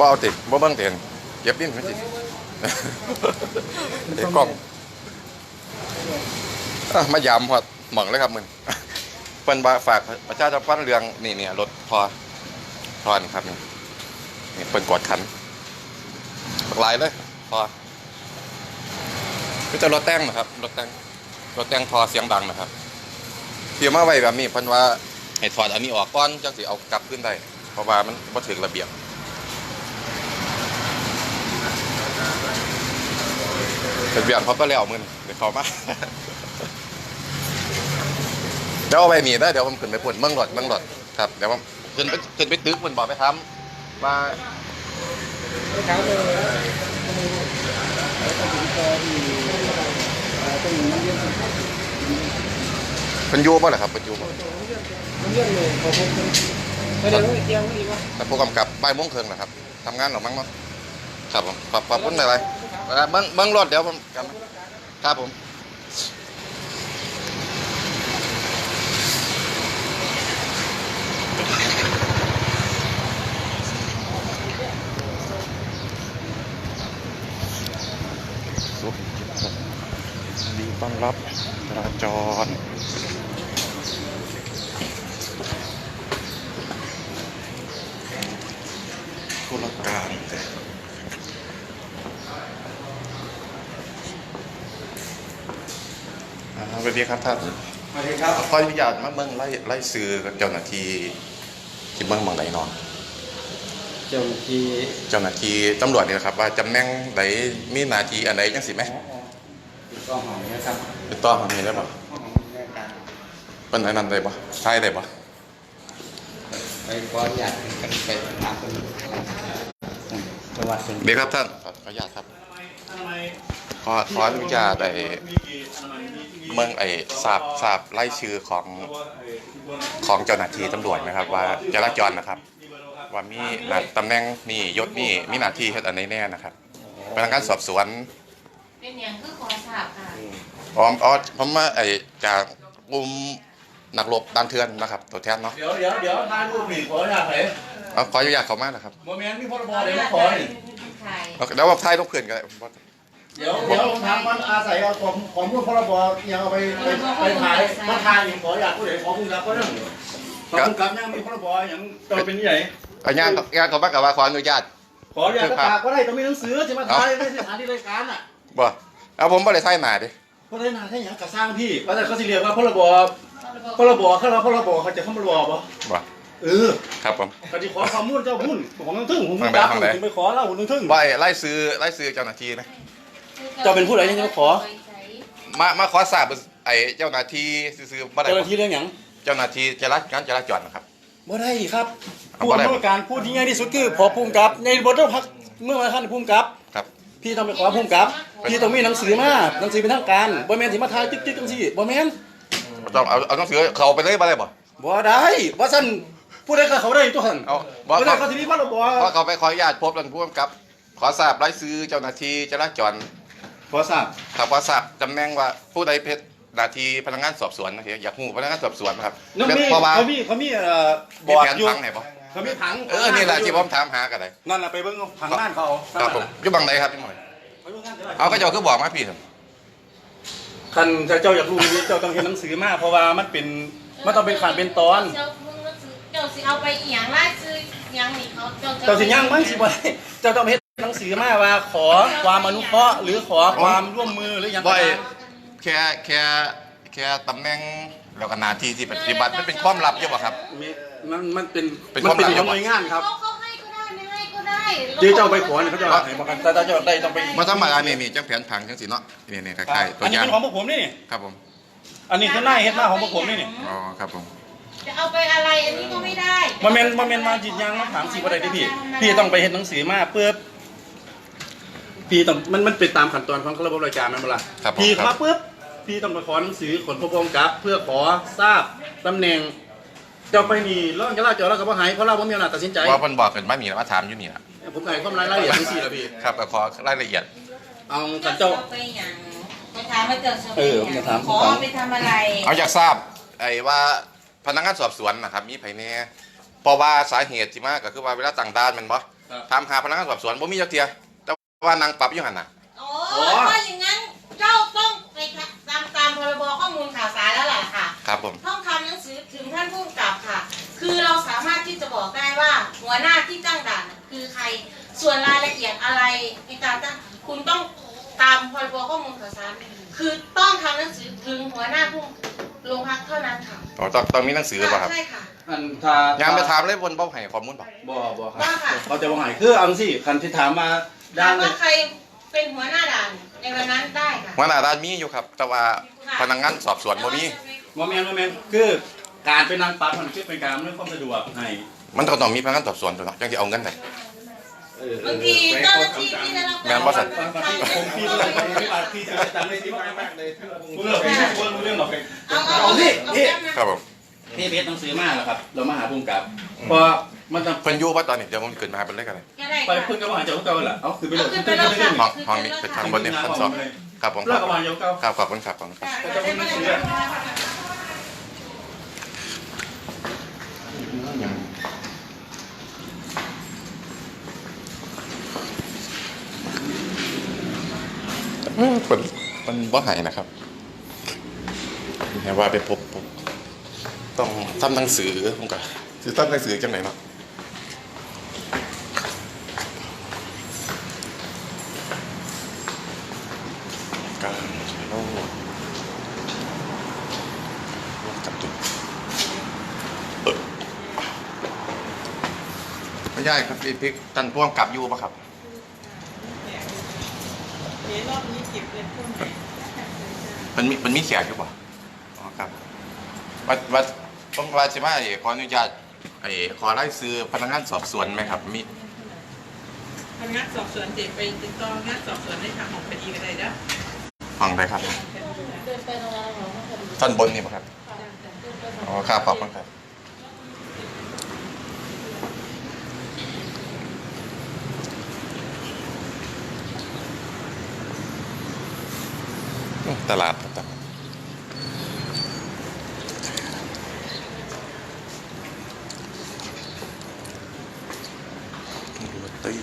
บ่เอาติบ่เบิ่งเต็นเก็บดินมันสิเด็กกล้องอะมายามฮอดหม่องเลยครับมึงเพิ่นว่าฝากประชาสัมพันธ์เรื่องนี่เนี่ยรถพอพอนี่ครับนี่นี่เพิ่นกดขันบักหลายเลยพอก็จะรถแต่งนะครับรถแต่งรถแต่งพอเสียงดังนะครับเทียมาไว้แบบนี้เพิ่นว่าให้ถอดอันนี้ออกก่อนจังสิเอากลับขึ้นได้เพราะว่ามันบ่ถึงระเบียบ เป็นเบียนเขาก็แล้วมือเดี๋ยวเขามาเดี๋ยวเอาไปหนีได้เดี๋ยวผมขึ้นไปพุ่นเมืองหลอดเมืองหลอดครับเดี๋ยวผมขึ้นไปขึ้นไปตึกมันบอกไปทำว่าเป็นยูป่ะเหรอครับเป็นยูบ่เรื่องเลยพอผมไม่ได้รู้เตียงไม่ดีวะแต่ผู้กำกับบ่ายโมงครึ่งนะครับทำงานหรอมั้งมั้งครับผมขอบขอบคุณอะไร เมืองเมืองรถเดี๋ยวผมกลับมาครับผมสวัสดีครับดีต้อนรับจราจรธุรการอ่ สวัสดีครับท่านสวัสดีครับขออนุญาตมาเบิ่งไล่ไล่ซื้อกับเจ้าหน้าที่ที่เมืองบางไหนนอนเจ้าหน้าที่เจ้าหน้าที่ตำรวจนี่นะครับ ว่าจำแหน่งใดมีหน้าที่อันใดจังสิไหมติดต่อหอมนะครับติดต่อทางนี้ได้ปะห้องแรกการเป็นอันนั้นได้ปะใช่ได้ปะไปขออนุญาตกันไปถามคนจังหวัดเป็นเดี๋ยวครับท่านขอขออนุญาตครับขอขออนุญาตไอ้ เมืองไอ้ทราบทราบไล่ชื่อของของเจ้าหน้าที่ตำรวจนะครับ ว่าจราจรนะครับ ว่ามีหน้าตำแหน่งนี่ยศนี่มีหน้าที่เฮ็ดอันไหนแน่นะครับพนักงานสอบสวนเป็นอย่างคือขอทราบค่ะอ๋ออ๋อผมมาไอ้จากกลุ่มนักรบด้านเทือนนะครับ ตัวแทนเนาะเดี๋ยวเดี๋ยวเดี๋ยวถ่ายรูปนี่ขออนุญาตไหนเอาขออนุญาตเขามานะครับโมเมนต์มีพรบเดี๋ยวมาขอนี่ใครเอาเดี๋ยวว่าถ่ายต้องเพื่อนกันเดี๋ยวเดี๋ยวทางมันอาศัยเอาของของพวกพรบยังเอาไปไปไปถ่ายมาถ่ายอย่างขออนุญาตผู้ใดขอคุณครับก็เรื่องขอคุณครับยังมีพรบอย่างตัวเป็นใหญ่เอางานงานเขามากับว่าขออนุญาต ขออนุญาตก็ตากก็ได้ต้องมีหนังสือจะมาถ่ายในสถานที่รายการอะบ่เอาผมบ่ได้ถ่ายหน้าดิเพราะได้นานแค่ยังกระสร้างพี่เพราะแต่เขาสิเรียกว่าพรบพรบเขาเราพรบเขาจะเข้าพรบปะบ่เออครับผมเขาจะขอข้อมูลเจ้าหุ้นของทั้งทึ่งผมฟังได้จับฟังได้ผมไปขอเล่าหุ้นทั้งทึ่งว่าไอ้ไล่ซื้อไล่ซื้อเจ้าหน้าที่ไหม เจ้าเป็นผู้ใดยังจะขอ มามาขอทราบไอ้เจ้าหน้าที่ซื้อๆบ่ได้เจ้าหบ่น้าที่เรื่องหยังเจ้าหน้าที่จราจรจราจรนะครับ บ่ได้ครับเอาผู้บ่ได้ อำนวยการผู้ที่ง่ายที่สุดคือพอภูมิกับ ในบทพักเมื่อวันท่านภูมิกับ ครับ พี่ต้องไปขอภูมิกับ พี่ต้องมีหนังสือมาหนังสือเป็นทางการบ่แม่นสิมาทายจิ๊กๆจังซี่บ่แม่นต้องเอาเอาหนังสือเขาไปเลยบ่ได้บ่ บ่ได้ว่าซั่นผู้ใดก็เขาได้ตัวหั่นเอาบ่บ่ได้เขาเขาสิมีพรบ เพราะเขาไปขออนุญาตพบท่านผู้กำกับ ขอทราบรายชื่อเจ้าหน้าที่จราจร ขอทราบครับขอทราบตำแหน่งว่าผู้ใดเป็นหน้าที่พนักงานสอบสวนนะครับอยากหูพนักงานสอบสวนนะครับนั่นมีเพราะว่าเขามีเขามีเอ่อมีบอร์ดแผนอยู่พังไหนบ่เขามีผังเออนี่แหละที่ผมถามหากันเลยนั่นน่ะไปเบิ่งผังบ้านเขาเอาครับผมอยู่บังไหนครับพี่หน่อยไปเบิ่งกันเดี๋ยวเอาก็เจ้าคือบอกมาพี่ครับคันเจ้าอยากรู้นี่เจ้าต้องเห็นหนังสือมาเพราะว่ามันเป็นมันต้องเป็นขั้นเป็นตอน เจ้ามึงก็ซื้อเจ้าสิเอาไปเอียงล่าซื้อเอียงนี่เขาเจ้าเจ้าสิย่างมันสิบ่ได้เจ้าต้องเฮ็ดหนั งสือมาว่าขอความอนุเคราะห์หรือขอความร่วมมือหรือหยังก็บ่ไอ้ได้แค่แค่แค่ตำแหน่งแล้วก็หน้าที่ที่ปฏิบัติมันเป็นความลับใช่ป่ะครับ มีมันมันเป็นเป็นมันเป็นความลับของหน่วยงานครับเขาเขาให้ก็ได้ไม่ให้ก็ได้เดี๋ยวเจ้าไปขอเนี่ยเขาจะเอาให้บอกกันแต่ถ้าเจ้าได้ต้องไปมาธรรมดานี่นี่จังแผนผังจังสิเนาะนี่นี่ใกล้ๆตัอัวนอนี้ย่างเป็นของพวกผมนี่ครับผมอันนี้คือหน้าเฮ็ดมาของพวกผมนี่นี่อ๋อครับผม จะเอาไปอะไรอันนี้ก็ไม่ได้มันเป็นมันเป็นมาจิตยังมาถามสิบ่ได้เด้พี่ พี่ต้องไปเฮ็ดหนังสือมาเพื่อ พี่ต้องมันมันเป็นตามขั้นตอนของระบบราชการแม่นบ่ล่ะครับผมพี่ครัมาบ ปุ๊บพี่ต้องไปขอหนังสือขนพระพงกับ เพื่อขอทราบตำแหน่งเจ้าไปนี่ร้องจะลาเจ้าแล้วก็บ่หายเพราะเราบ่มีอำนาจตัดสินใจ ว่าเพิ่นบอกเพิ่นมามีมาถามอยู่นี่ล่ะผมก็ให้ความรายละเอียดจังซี่ล่ะพี่ ครับก็ขอรายละเอียด เอาเจ้าคันเจ้า ไปอย่างไปถามว่าเจ้าจะไปเอออย่างจะถามขอไปทำอะไร เอาอยากทราบไอ้ว่าพนักงานสอบสวนนะครับมีไผแน่เพราะว่าสาเหตุที่มาก็คือว่าเวลาต่างด้านแมันบ่ครับ ถามหาพนักงานสอบสวนบ่มีจักเทียแต่ ว่านางปรับอยู่หั่นน่ะโอ้ ถ้าอย่างนั้นเจ้าต้องไปตามตามพรบข้อมูลข่าวสารแล้วแหละค่ะ ครับผม ต้องทำหนังสือถึงท่านผู้กำกับค่ะ คือเราสามารถที่จะบอกได้ว่าหัวหน้าที่ตั้งด่านน่ะคือใคร ส่วนรายละเอียดอะไรในการตั้งคุณต้องตามพรบข้อมูลข่าวสาร คือต้องทำหนังสือถึงหัวหน้าผู้โรงพักเท่านั้นค่ะอ๋อต้องต้องมีหนังสือป่ะครับใช่ค่ะ อันถ้ายังไปถามเลยบนบ่ให้ข้อมูลบ่บ่บ่ครัว่าค่ะบเขาจะว่าไงคือเอาสิคันที่ถามมา ด้าถานมเลว่าย ใครเป็นหัวหน้าด่านในวันนั้นได้ค่ะ หัวหน้าด้านมีอยู่ครับ แต่ว่าพนักงานสอบสวนบ่มีบ่แม่นบ่แม่นคือการเป็นนางปรับมันคือเป็นการอำนวยความสะดวกให้มันต้องต้องมีพนักงานสอบสวนตัวเนาะจังสิเอาเงินได้ เออบางทีเจ้าหน้าที่ที่ได้รับแม่นบ่สัตว์บางทีผมพี่เลยพี่บาดพี่จะจำเลยที่มากเลยคุณเลือกพี่คุณเรื่องหรอกเอาเอาเอานี่นี่ครับผม พี่เพชรหนังสือมาแล้วครับ เรามาหาภูมิกับเพราะ มันจะเพิ่นอยู่ว่าตอนนี้เดี๋ยวผมขึ้นมาเป็นเลยกันเลยก็ได้ไปค่ะเพิ่งกับว่าเจ้าเก่าแหละเอาคือไปเลยเอาขึ้นไปเลยค่ะห้องห้องนี้เป็นทางบนเนี่ยชั้นสองครับผมคเลิรักบกับว่าเจ้าเก่า ครับขอบคุณครับขอบคุณครับค่ะได้ไม่ได้เออมันมันบ่ใหายนะครับเนี่ยว่าไปพบพบต้องทำหนังสือผมก็คือทำหนังสือจังไหนเนาะการใช้โลกร่วมกับจุดเออไม่ใช่ครับพี่พี่ตันพ่วงกลับอยู่ปะครับมันมีมันมีแขกอยู่ป่ะอ๋อครับวัดวัดผมว่าสิว่าไอ้ขออนุญาตไอ้ขอไล่ซื้อพนักงานสอบสวนไหมครับมีพนักงานสอบสวนเจ็บไปติดต่องานสอบสวนในทางของคดีก็ได้เด้อฟังได้ครับเดินไปตรงนั้นของเขาพอดีท่านบนนี่ป่ะครับอ๋อครับขอบคุณครับ ตลาดตลาดดูตี้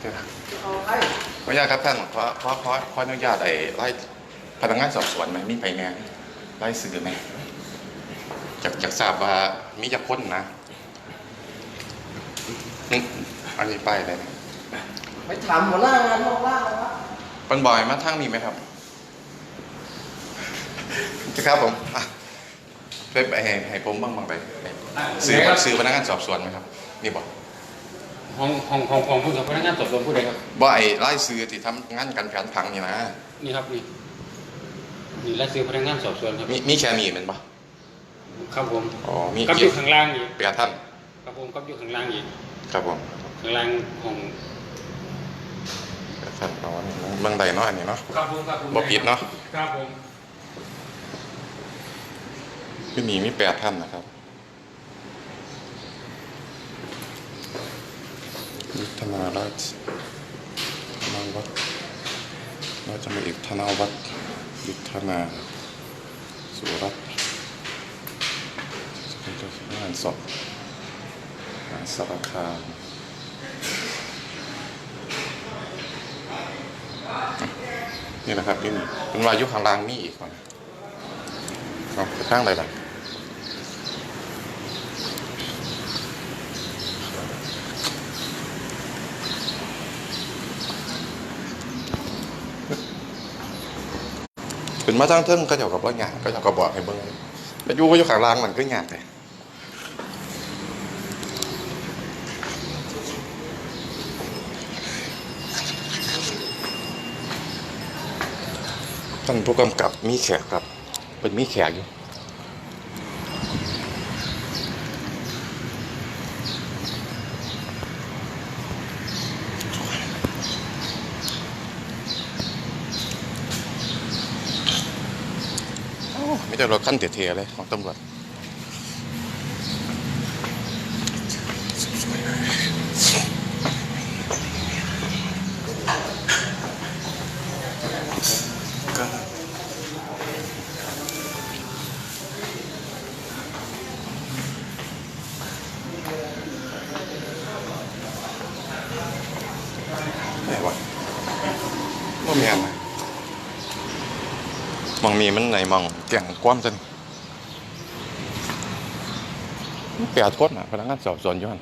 เดี๋ยวนะขออนุญาตครับท่านขอขอขอขออนุญาตไอ้ไล่พนักงานสอบสวนไหมมีไปไงไล่สื่อไหมจากจากทราบว่ามีจะพ้นนะอืมอันนี้ไปเลยนะ ไปถามหัวหน้างานนอกล่างนะครับ ป็นบ่อยมาทั้งนี้ไหมครับครับผมอะไปไปให้ให้ผมบ้างบ้างไปไปซื้อซื้อพนักงานสอบสวนไหมครับ นี่บอกห้องห้องห้องห้องผู้สอบพนักงานสอบสวนผู้ใดครับบ่ไอ้ไล่ซื้อที่ทำงานกันแผนพังนี่นะนี่ครับนี่นี่และซื้อพนักงานสอบสวนครับมีมีแค่นี้เป็นปะครับผมอ๋อมีกับอเกี่ยยู่วข้างล่างอีกเปลี่ยนท่านครับผมกับอยู่ข้างล่างอีกครับผมข้างล่างห้อง เปลี่ยนท่านเอาอันนี้เนาะเมืองใดเนาะอันนี้เนาะ ครับผมครับผมบ่ผิดเนาะ ครับผมที่นี่มีแปดท่านนะครับยุทธนาราชธนาวัฒน์ราชมาเอกธนาวัฒน์ยุทธนาสุรัตน์งานศพงานสารคาม นี่นะครับนี่เป็นวายุข้างล่างมีอีกคนเอาข้างอะไรล่ะขึ้นมาทั้งเทิงก็เจ้ากับว่าหยาก็เจ้าก็บบอกให้เบิ่งแต่อยู่ก็อยู่ข้างล่างมันก็หยาเลย ท่านผู้กำกับมีแขกครับ เป็นมีแขกอยู่ไม่ใช่รถขั้นเทียๆเลยของตำรวจก็ ไหนวะบ่แม่นนะมอง นี้มันไหนมองแก่งความจันแปดคนนะพนักงานสอบสวนย้อน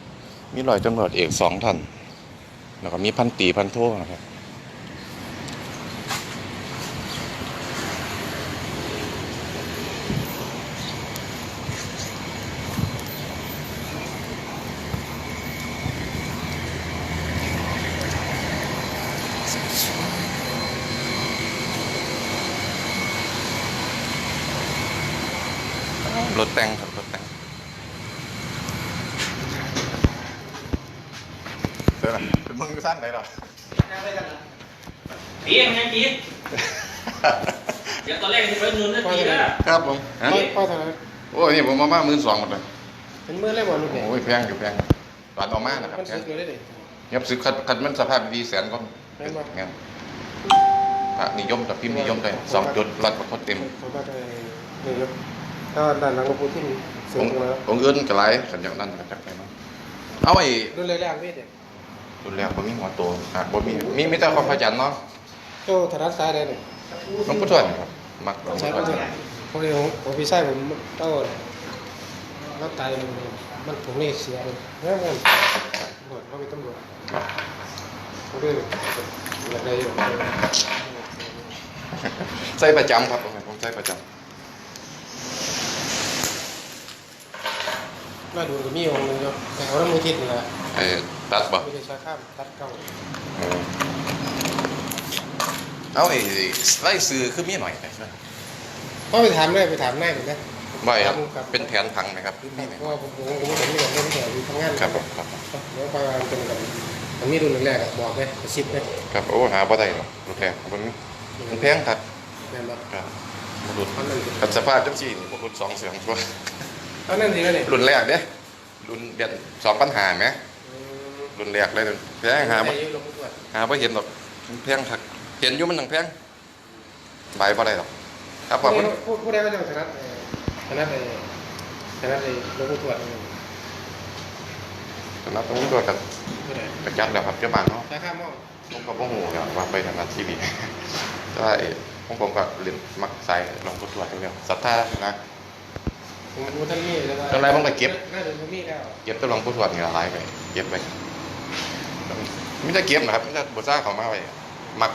มีรอยตำรวจเอกสองท่านแล้วก็มีพันตีพันโทนะครับ รถแต่งครับรถแต่งเดี๋ยวนะเป็นมึงสั้นไหนหรอตีมันยังตีเดี๋ยวตอนแรกจะไปนู่นนั่นตีแล้วครับผมฮะพ่อเท่านั้นโอ้ยนี่ผมมาบ้าหมื่นสองหมดเลยเป็นมือเลยบ่ลูกเนี่ยโอ้ยแพงอยู่แพงร้านออกมานะครับมันแพซื้งอเลยดิเงียบซื้อคัดคัดมันสภาพดีแสนก็แม่นบ่เงี้ยพระนิยมกับพิมพ์นิยมเลยสองจุดรัดประคดเต็ม เขาก็ได้นี่ครับถ้าด้านหลังหลวงปู่ที่สูองงค์มาแล้วองค์อื่นก็หลายขันอย่างนั้นก็จักไปมั้งเอาไอ้รุ่นแรกๆพี่เนี่ยรุ่นแรกบ่มีหัวโตหากบ่มีมีมีแต่ความพระจันทร์เนาะโตถนัดซ้ายได้เนี่ยหลวงปู่ทวดครับมักหลวงใช่ปู่ทป่ะวดพอดีผมผมพี่ชายผมเต้าแล้วตายมันมันผมนี่เสียเลยแล้วมันตำรวจเขาเป็นตำรวจเขาด้วยอยากได้อยู่ใส่ประจำครับผมผมใส่ประจ น่าดูจะมีองค์หนึงเนาะแต่เขาต้องมือทิศนี่แหละำไอ้ตัดบ่ไม่ได้ใช้ข้ามตัดเก้าเออเอาไอ้ไล่ซื้อคือมีหน่อยไปก็ไปถามได้ไปถามได้เหมือนกันบ่อยครับครับเป็นแผนพังไหมครับคือมีไหมเพราะว่าผมผมผมผมไม่อยากเล่นแต่ทำงานครับผมครับแล้วพอเป็นกับมันมีรุ่นแรกๆอะบอกไหมกระซิบไหมครับโอ้หาบ่ได้หรอกรถแพงมันมันแพงครับแม่นบ่ครับบ่รุ่นตอนนั้นกับสภาพจังซี่นี่บ่รุ่นสองเสียงชัวร์ต อนนั้นทีแล้วเนี่ยรุ่นแรกเด้รุ่นเดือนสองปัญหาไหมรุ่นแรกเลยแพงหาบ่อายุลงทุนหาบ่เห็นหรอกมันแพงคักเห็นอยู่มันต้องแพงใบบ่ได้หรอกครับขอบคุณพูดพูดได้ก็จะถนัดถนัดเลยถนัดเลยลงทุนสำหรับตรงนี้ตัวกับพูดได้กระจัดแล้วครับเจ้าบ้านเนาะใช้ข้ามมองผมก็บ่ฮู้ครับว่าไปทางนั้นทีวีแต่ว่าไอ้ของผมก็เล่นมักใส่ลงพุทธวดอยู่แล้วศรัทธานะ ผมรู้ท่านมีแล้วตอนแรกผมก็เก็บ น่าจะมีแล้วเก็บแตัวลงพุทธวดนี่ละหลายไปเก็บไปไมแต่ได้เก็บนะครับไมแต่ได้บ่ซ่าเขามาไว้มัก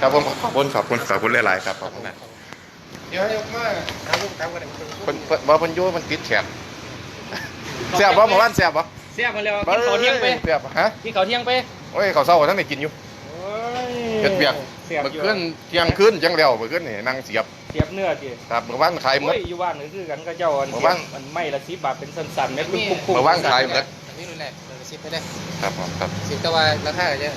ครับผมขอบคุณขอบคุณขอบคุณหลายๆครับขอบคุณนะเดี๋ยวให้ยกมาถามลูกถามกันเพิ่นเพิ่นบ่เพิ่นอยู่มันติดแขนแซ่บบ่เมื่อวานแซ่บบ่เสียมาแล้วกินเขาวเที่ยงไปแซ่บบ่ฮะกินเขาวเที่ยงไปโอ้ยข้าวเช้าท่านได้กินอยู่เฮ็ดเบียกเสียบเมื่ออยู่คืนเที่ยงคืนจังแล้วเมื่อคืนนี่นั่งเสียบ เสียบเนื้อจีครับเมื่อวานขายหมโอ้ด ยอยู่บ้านนี่คือกันก็เจ้าอันหมู่บ้าน มันไม่ละสิบบาทเป็นสันๆเนี่ยปุ๊บปุ๊บปุ๊บเมื่อวานขายหมดมีรุ่นแรกกระซิบไม่ได้ครับผมครับ สิบแต่ว่าราคาจะ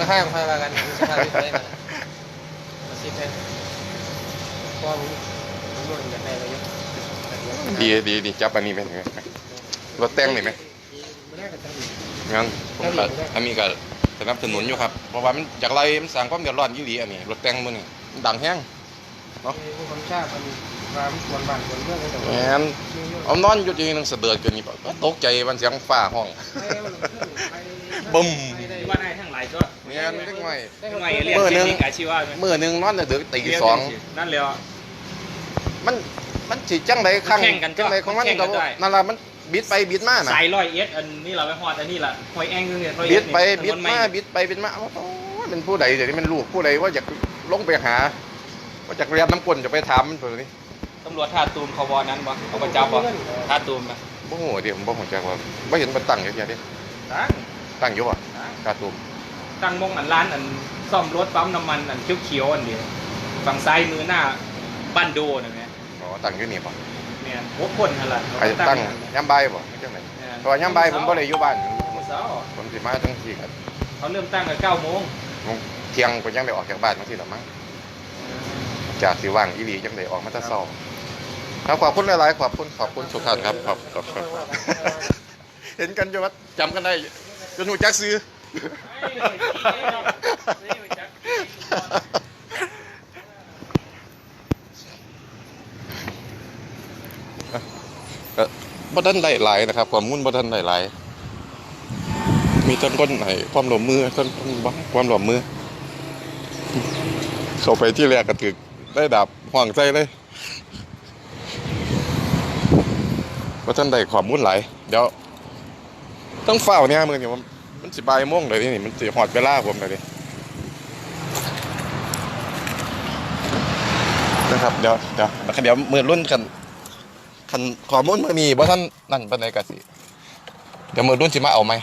ราคาค่อยว่ากันสภาพที่ได้กันสิบเองเพราะผมผมรุ่นจากไหนไปเยอะดีดีดีจับอันนี้ไหมเห็นไหมรถแต่งนี่ไหมไม่ได้กันทั้งนี้งั้นผมก็อันนี้ก็สนับสนุนอยู่ครับ เพราะว่ามันจากไรมันสร้างความเดือดร้อนยี่หลีอันนี้รถแต่งมือนี่มัน ดังแห้งผู้คนชาติมันความควรบ้านควรเมืองกันแต่แหว่ามเอานอนอยู่ที่นึงเสะเดือดเกินนี่ปะตกใจมันเสียงฟ้าห้อง บึ้มที่บ้านให้ทั้งหลายก็แม่นเล็กน้อยทั้งหลายเรียนเทคนิคอาชีวะไหมมือหนึงนอนแต่ดึกตีสองนั่นเลยมันมันสิจังไดข้างมันแข่งกันจังไดของมันมันแข่งกันก็ได้ นั่นล่ะมันบิดไปบิดมาน่ะ สายร้อยเอสอันนี้เราไปฮอดอันนี้ล่ะหอยแองคือเนี่ยร้อยเอบิสดไปบิดถนนมาใหบิดไปบิดมาโอ้โหเป็นผู้ใดเดี๋ยวนี้มันลูกผู้ใดว่าอยาก ลงไปหาว่าอยากเรียนน้ำกลนจะไปถามมันตัวนี้ตำรวจท่าตูมเขาบอนั้นบ่เขาประจับบ่ท่าตูมปะบ่ฮู้เดี๋ยวผมบ่ฮู้จักว่าบ่เห็นมันตั้งอยู่เดียวเดิตั้งตั้งอยู่บ่ตั้งกาตูมตั้งมงอันร้านอันซ่อมรถปั๊มน้ำมันอันเขียวๆอันเดียวฝั่งซ้ายมือหน้าบ้านโดนะแม่อ๋อตั้งอยู่นี่บ่เนี่ยหัวคนนั่นล่ะใครตั้งยามบ่ายบ่จังไดเพราะว่ายามบ่ายผมบ่ได้อยู่บ้านมื้อเช้าผมสิมาจังซี่ก็เขาเริ่มตั้งกัน9โมง เที่ยงก็ยังได้ออกจากบ้านจังซี่ล่ะมั้งจากสิว่างอีหลีจังได้ออกมาแต่เช้าครับขอบคุณหลายๆขอบคุณขอบคุณทุกท่านครับขอบขอบขอบเห็นกันอยู่ว่าจำกันได้จนฮู้จักซื้อก็บ่ทันได้หลายนะครับข้อมูลบ่ทันได้หลาย มีต้นก้นไหนความหลวมมือต้นต้นบ้าความหลวมมือ เข้าไปที่แรกก็ถึกได้ดับห่วงใจเลยว่าท่านใดขอมูลไหลเดี๋ยว ต้องเฝ้าเนี่ยมือนี่มันมันสิบายโมงเลยนี่มันสิหอดเวลาผมเลยนี่นะครับเดี๋ยวเดี๋ยวเดี๋ยวมือรุ่นกันคันขอมูลมือนี้ว่าท่านนั่นเป็นไรกันสิเดี๋ยวมือรุ่นสิมาเอาไหม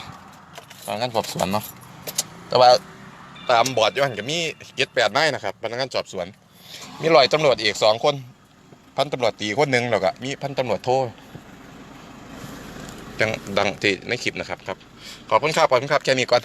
ตอนงั้นสอบสวนเนาะแต่ว่า ตามบอร์ดย้อนก็มีเกตแปดนายนะครับพนักงานสอบสวน มีรอยตำรวจเอกสองคน พันตำรวจตีคนหนึ่งแล้วก็มีพันตำรวจโทดังดังที่ในคลิปนะครับครับขอบคุณครับขอบคุณครับแค่นี้ก่อน